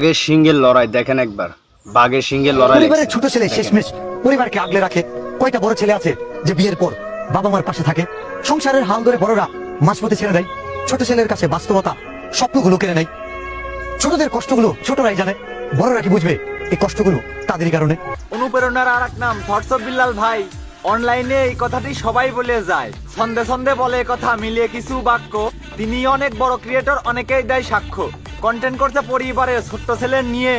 বাঘের সিংহের লড়াই দেখেন একবার। বাঘের সিংহের লড়াই পরিবারের। ছোট ছেলে শেষমেশ পরিবারকে আগলে রাখে। কয়টা বড় ছেলে আছে যে বিয়ের পর বাবা মার পাশে থাকে? সংসারের হাল ধরে বড়রা মাঝপথে ছেড়ে দেয়। ছোট ছেলের কাছে বাস্তবতা স্বপ্নগুলো কেড়ে নেয়। ছোটদের কষ্টগুলো ছোটরাই জানে। বড়রা কি বুঝবে এই কষ্টগুলো তাদেরই কারণে? অনুপ্রেরণার আর এক নাম থটস বিল্লাল ভাই। অনলাইনে এই কথাটি সবাই বলে যায়। ছন্দে ছন্দে বলে কথা মিলিয়ে কিছু বাক্য। তিনি অনেক বড় ক্রিয়েটর অনেকেই দেয় সাক্ষ্য। কন্টেন্ট করছে পরিবারের ছোট্ট ছেলে নিয়ে।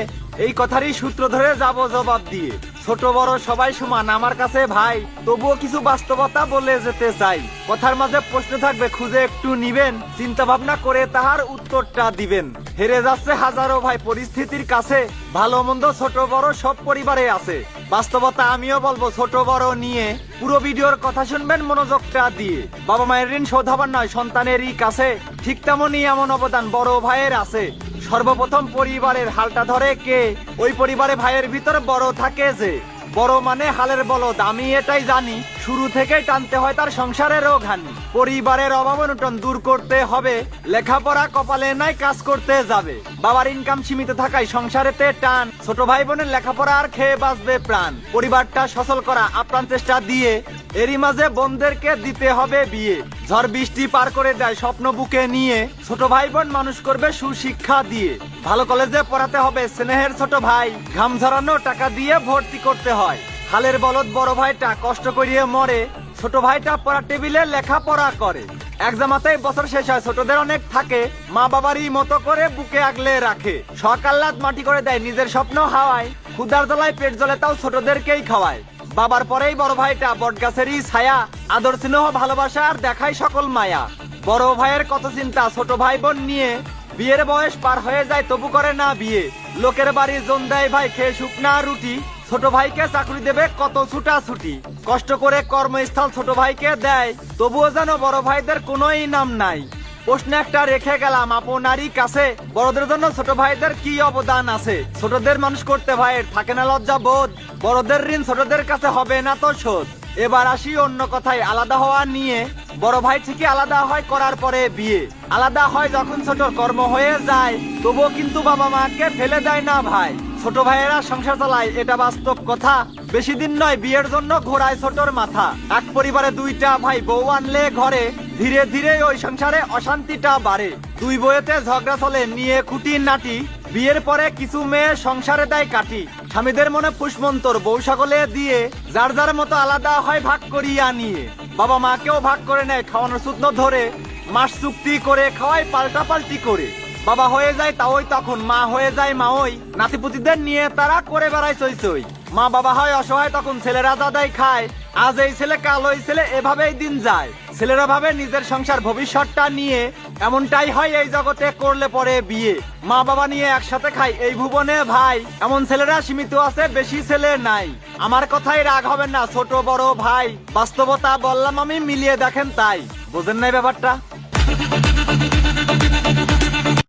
এই কথারই সূত্র ধরে যাব জবাব দিয়ে। ছোট, বড়, সবাই সমান, আমার কাছে ভাই। তবুও কিছু বাস্তবতা বলে যেতে চাই। কথার মাঝে প্রশ্ন থাকবে, খুঁজে একটু নিবেন। চিন্তা ভাবনা করে তাহার উত্তরটা দিবেন। হেরে যাচ্ছে হাজারো ভাই পরিস্থিতির কাছে। ভালো মন্দ, ছোট বড় সব পরিবারে আছে। বাস্তবতা আমিও বলব, ছোট বড় নিয়ে। পুরো ভিডিওর কথা শুনবেন মনোযোগটা দিয়ে। বাবা মায়ের ঋণ শোধ হবার নয়, সন্তানেরই কাছে। ঠিক তেমনই এমন অবদান বড় ভাইয়ের আছে। সর্বপ্রথম পরিবারের হালটা ধরে কে? ওই পরিবারে ভাইয়ের ভিতর বড় থাকে যে। বড় মানে হালের বলদ, আমি এটাই জানি। শুরু থেকেই টানতে হয় তার সংসারেরও ঘানি পরিবারের অভাব অনুটন দূর করতে হবে, লেখাপড়া কপালে নাই কাজ করতে যাবে। বাবার ইনকাম সীমিত থাকায় সংসারেতে টান, ছোট ভাই বোনের লেখাপড়া আর খেয়ে বাঁচবে প্রাণ। পরিবারটা সচল করা আপ্রাণ চেষ্টা দিয়ে এরই মাঝে বোনদেরকে দিতে হবে বিয়ে। ঝড় বৃষ্টি পার করে দেয় স্বপ্ন বুকে নিয়ে। ছোট ভাই বোন মানুষ করবে সুশিক্ষা দিয়ে। ভালো কলেজে পড়াতে হবে স্নেহের ছোট ভাই। ঘাম ঝরানো টাকা দিয়ে ভর্তি করতে হয়। হালের বলদ বড় ভাইটা কষ্ট করিয়ে মরে। ছোট ভাইটা পড়া টেবিলে লেখাপড়া করে। এক জামাতেই বছর শেষ হয়, ছোটদের অনেক থাকে। মা বাবারই মতো করে বুকে আগলে রাখে। সকাল্লাত মাটি করে দেয়, নিজের স্বপ্ন হাওয়ায়। ক্ষুদার দলায় পেট জ্বলে তাও ছোটদেরকেই খাওয়ায়। বাবার পরেই বড় ভাইটা বটগাছেরই ছায়া। আদর স্নেহ, ভালোবাসা আর দেখায় সকল মায়া। বড় ভাইয়ের কত চিন্তা, ছোট ভাই বোন নিয়ে। বিয়ের বয়স পার হয়ে যায়, তবু করে না বিয়ে। লোকের বাড়ি জোন দেয় ভাই খেয়ে শুকনা রুটি। ছোট ভাইকে চাকরি দেবে কত ছুটা ছুটি কষ্ট করে কর্মস্থল ছোট ভাইকে দেয়, তবুও যেন বড় ভাইদের কোনোই নাম নাই। প্রশ্ন একটা রেখে গেলাম, আপনারই কাছে। বড়দের জন্য ছোট ভাইদের কি অবদান আছে? ছোটদের মানুষ করতে ভাইয়ের থাকে না লজ্জা বোধ। বড়দের ঋণ ছোটদের কাছে হবে না তো শোধ। এবার আসি অন্য কথায়, আলাদা হওয়া নিয়ে। বড় ভাই ঠিকই আলাদা হয় করার পরে বিয়ে। আলাদা হয় যখন ছোট কর্ম হয়ে যায়, তবুও কিন্তু বাবা মাকে ফেলে দেয় না ভাই। ছোট ভাইয়েরা সংসার চালায়, এটা বাস্তব কথা। বেশি দিন নয়, বিয়ের জন্য ঘোরায় ছোটর মাথা। এক পরিবারে দুইটা ভাই, বউ আনলে ঘরে ধীরে ধীরে ওই সংসারে অশান্তিটা বাড়ে। দুই বইয়েতে ঝগড়া চলে, নিয়ে খুঁটি নাটি। বিয়ের পরে কিছু মেয়ে সংসারে দেয় কাটি স্বামীদের মনে পুষ্মন্তর বউ সকলে দিয়ে যার যার মতো আলাদা হয় ভাগ করিয়া নিয়ে। বাবা মাকেও ভাগ করে নেয় খাওয়ানোর সূত্র ধরে, মাস চুক্তি করে খাওয়ায় পাল্টা পাল্টি করে। বাবা হয়ে যায় তাওই তখন, মা হয়ে যায় মা ওই নাতিপুতিদের নিয়ে তারা করে বেড়ায় চই চই মা বাবা হয় অসহায় তখন ছেলেরা দাদাই খায়। আজ এই ছেলে, কাল ওই ছেলে, এভাবেই দিন যায়। ছেলেরা ভাবে নিজের সংসার ভবিষ্যৎটা নিয়ে এমনটাই হয় এই জগতে করলে পরে বিয়ে। মা বাবা নিয়ে একসাথে খাই এই ভুবনে ভাই। এমন ছেলেরা সীমিত আছে, বেশি ছেলে নাই। আমার কথাই রাগ হবে না, ছোট বড় ভাই। বাস্তবতা বললাম আমি, মিলিয়ে দেখেন তাই। বোঝেন নাই ব্যাপারটা?